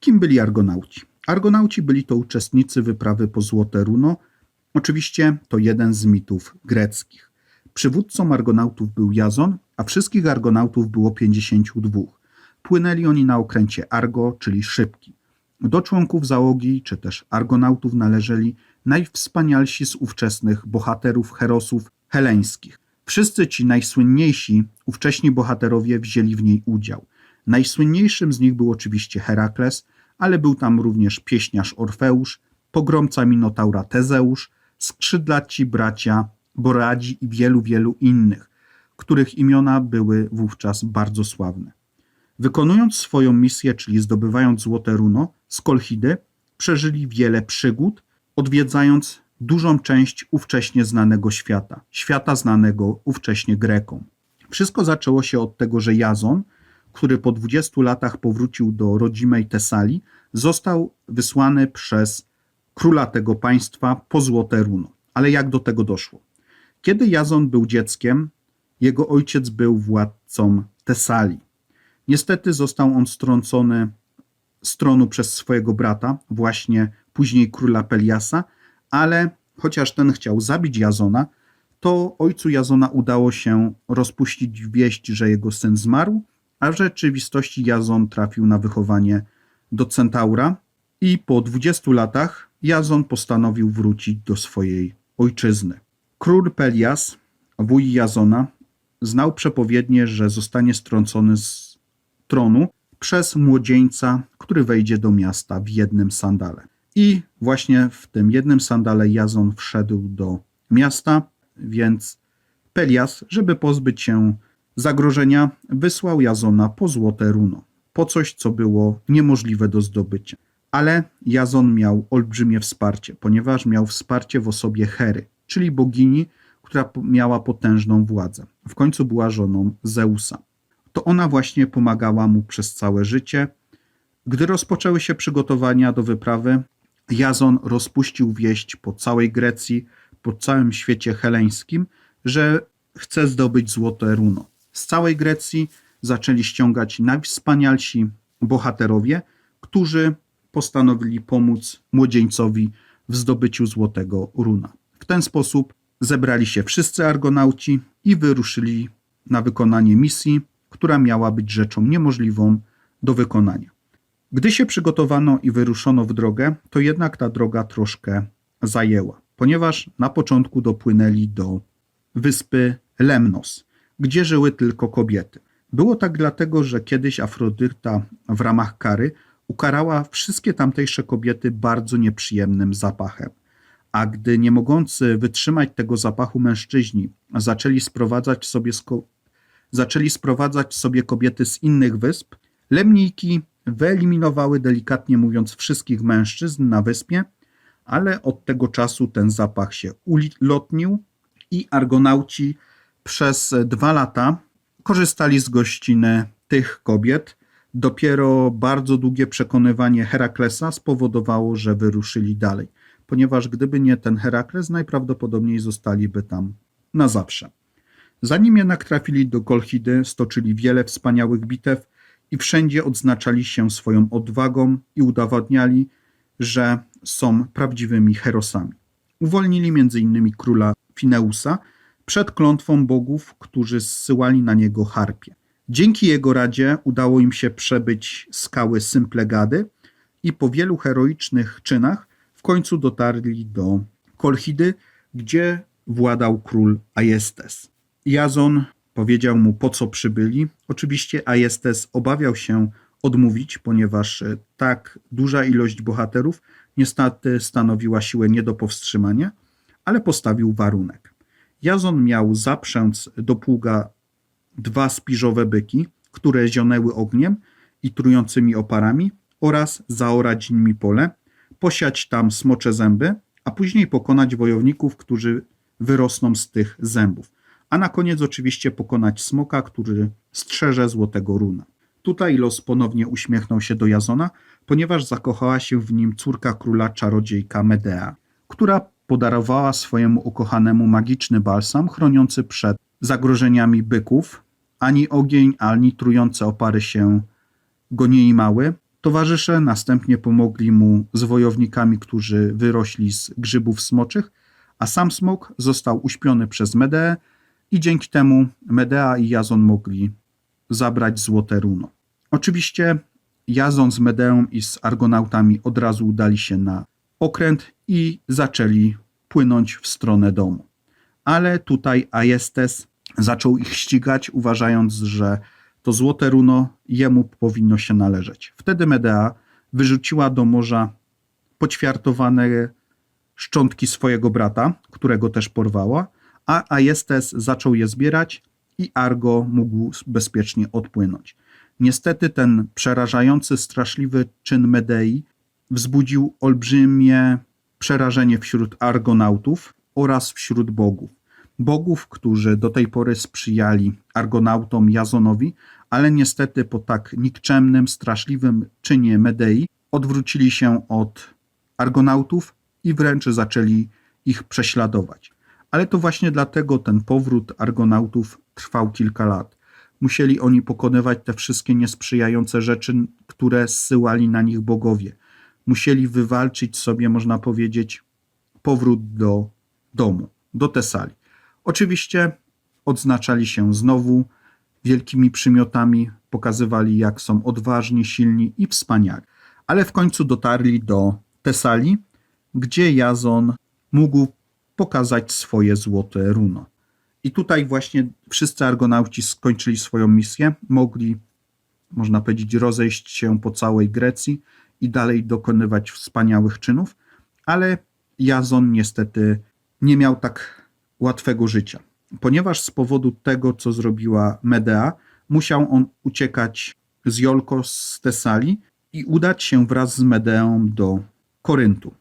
Kim byli Argonauci? Argonauci byli to uczestnicy wyprawy po Złote Runo. Oczywiście to jeden z mitów greckich. Przywódcą Argonautów był Jazon, a wszystkich Argonautów było 52. Płynęli oni na okręcie Argo, czyli szybki. Do członków załogi, czy też Argonautów należeli najwspanialsi z ówczesnych bohaterów herosów heleńskich. Wszyscy ci najsłynniejsi ówcześni bohaterowie wzięli w niej udział. Najsłynniejszym z nich był oczywiście Herakles, ale był tam również pieśniarz Orfeusz, pogromca Minotaura Tezeusz, skrzydlaci bracia Boradzi i wielu, wielu innych, których imiona były wówczas bardzo sławne. Wykonując swoją misję, czyli zdobywając Złote Runo z Kolchidy, przeżyli wiele przygód, odwiedzając dużą część ówcześnie znanego świata, świata znanego ówcześnie Grekom. Wszystko zaczęło się od tego, że Jazon, który po 20 latach powrócił do rodzimej Tesalii, został wysłany przez króla tego państwa po Złote Runo. Ale jak do tego doszło? Kiedy Jazon był dzieckiem, jego ojciec był władcą Tesalii. Niestety został on strącony z tronu przez swojego brata, właśnie później króla Peliasa, ale chociaż ten chciał zabić Jazona, to ojcu Jazona udało się rozpuścić wieść, że jego syn zmarł, a w rzeczywistości Jazon trafił na wychowanie do Centaura i po 20 latach Jazon postanowił wrócić do swojej ojczyzny. Król Pelias, wuj Jazona, znał przepowiednie, że zostanie strącony z tronu przez młodzieńca, który wejdzie do miasta w jednym sandale. I właśnie w tym jednym sandale Jazon wszedł do miasta, więc Pelias, żeby pozbyć się zagrożenia, wysłał Jazona po złote runo, po coś, co było niemożliwe do zdobycia. Ale Jazon miał olbrzymie wsparcie, ponieważ miał wsparcie w osobie Hery, czyli bogini, która miała potężną władzę. W końcu była żoną Zeusa. To ona właśnie pomagała mu przez całe życie. Gdy rozpoczęły się przygotowania do wyprawy, Jazon rozpuścił wieść po całej Grecji, po całym świecie heleńskim, że chce zdobyć złote runo. Z całej Grecji zaczęli ściągać najwspanialsi bohaterowie, którzy postanowili pomóc młodzieńcowi w zdobyciu złotego runa. W ten sposób zebrali się wszyscy argonauci i wyruszyli na wykonanie misji, która miała być rzeczą niemożliwą do wykonania. Gdy się przygotowano i wyruszono w drogę, to jednak ta droga troszkę zajęła, ponieważ na początku dopłynęli do wyspy Lemnos, gdzie żyły tylko kobiety. Było tak dlatego, że kiedyś Afrodyta w ramach kary ukarała wszystkie tamtejsze kobiety bardzo nieprzyjemnym zapachem. A gdy nie mogący wytrzymać tego zapachu mężczyźni zaczęli sprowadzać sobie, zaczęli sprowadzać sobie kobiety z innych wysp, lemnijki wyeliminowały delikatnie mówiąc wszystkich mężczyzn na wyspie, ale od tego czasu ten zapach się ulotnił i argonauci przez dwa lata korzystali z gościny tych kobiet. Dopiero bardzo długie przekonywanie Heraklesa spowodowało, że wyruszyli dalej, ponieważ gdyby nie ten Herakles, najprawdopodobniej zostaliby tam na zawsze. Zanim jednak trafili do Kolchidy, stoczyli wiele wspaniałych bitew i wszędzie odznaczali się swoją odwagą i udowadniali, że są prawdziwymi herosami. Uwolnili m.in. króla Fineusa przed klątwą bogów, którzy zsyłali na niego harpie. Dzięki jego radzie udało im się przebyć skały Symplegady i po wielu heroicznych czynach w końcu dotarli do Kolchidy, gdzie władał król Ajestes. Jazon powiedział mu, po co przybyli. Oczywiście Ajestes obawiał się odmówić, ponieważ tak duża ilość bohaterów niestety stanowiła siłę nie do powstrzymania, ale postawił warunek. Jazon miał zaprzęc do pługa dwa spiżowe byki, które zionęły ogniem i trującymi oparami oraz zaorać nimi pole, posiać tam smocze zęby, a później pokonać wojowników, którzy wyrosną z tych zębów. A na koniec oczywiście pokonać smoka, który strzeże złotego runa. Tutaj los ponownie uśmiechnął się do Jazona, ponieważ zakochała się w nim córka króla czarodziejka Medea, która podarowała swojemu ukochanemu magiczny balsam chroniący przed zagrożeniami byków. Ani ogień, ani trujące opary się go nie imały. Towarzysze następnie pomogli mu z wojownikami, którzy wyrośli z grzybów smoczych, a sam smok został uśpiony przez Medeę i dzięki temu Medea i Jazon mogli zabrać złote runo. Oczywiście Jazon z Medeą i z Argonautami od razu udali się na okręt i zaczęli płynąć w stronę domu. Ale tutaj Aestes zaczął ich ścigać, uważając, że to złote runo jemu powinno się należeć. Wtedy Medea wyrzuciła do morza poćwiartowane szczątki swojego brata, którego też porwała, a Aestes zaczął je zbierać i Argo mógł bezpiecznie odpłynąć. Niestety ten przerażający, straszliwy czyn Medei wzbudził olbrzymie przerażenie wśród argonautów oraz wśród bogów. Bogów, którzy do tej pory sprzyjali argonautom Jazonowi, ale niestety po tak nikczemnym, straszliwym czynie Medei odwrócili się od argonautów i wręcz zaczęli ich prześladować. Ale to właśnie dlatego ten powrót argonautów trwał kilka lat. Musieli oni pokonywać te wszystkie niesprzyjające rzeczy, które zsyłali na nich bogowie. Musieli wywalczyć sobie, można powiedzieć, powrót do domu, do Tesali. Oczywiście odznaczali się znowu wielkimi przymiotami, pokazywali, jak są odważni, silni i wspaniali. Ale w końcu dotarli do Tesali, gdzie Jazon mógł pokazać swoje złote runo. I tutaj właśnie wszyscy argonauci skończyli swoją misję, mogli, można powiedzieć, rozejść się po całej Grecji i dalej dokonywać wspaniałych czynów, ale Jazon niestety nie miał tak łatwego życia. Ponieważ z powodu tego, co zrobiła Medea, musiał on uciekać z Jolko z Tesali i udać się wraz z Medeą do Koryntu.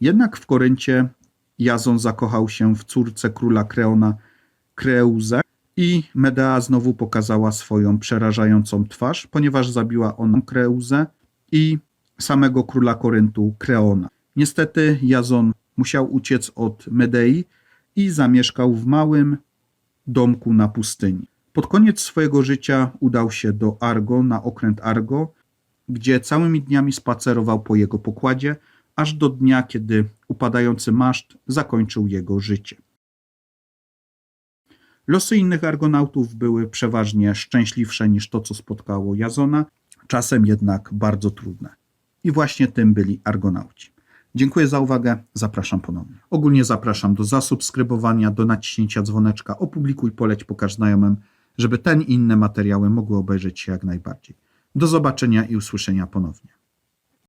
Jednak w Koryncie Jazon zakochał się w córce króla Kreona Kreuzę i Medea znowu pokazała swoją przerażającą twarz, ponieważ zabiła ona Kreuzę i samego króla Koryntu Kreona. Niestety Jazon musiał uciec od Medei i zamieszkał w małym domku na pustyni. Pod koniec swojego życia udał się do Argo, na okręt Argo, gdzie całymi dniami spacerował po jego pokładzie, aż do dnia, kiedy upadający maszt zakończył jego życie. Losy innych argonautów były przeważnie szczęśliwsze niż to, co spotkało Jazona, czasem jednak bardzo trudne. I właśnie tym byli argonauci. Dziękuję za uwagę, zapraszam ponownie. Ogólnie zapraszam do zasubskrybowania, do naciśnięcia dzwoneczka, opublikuj, poleć, pokaż znajomym, żeby ten i inne materiały mogły obejrzeć się jak najbardziej. Do zobaczenia i usłyszenia ponownie.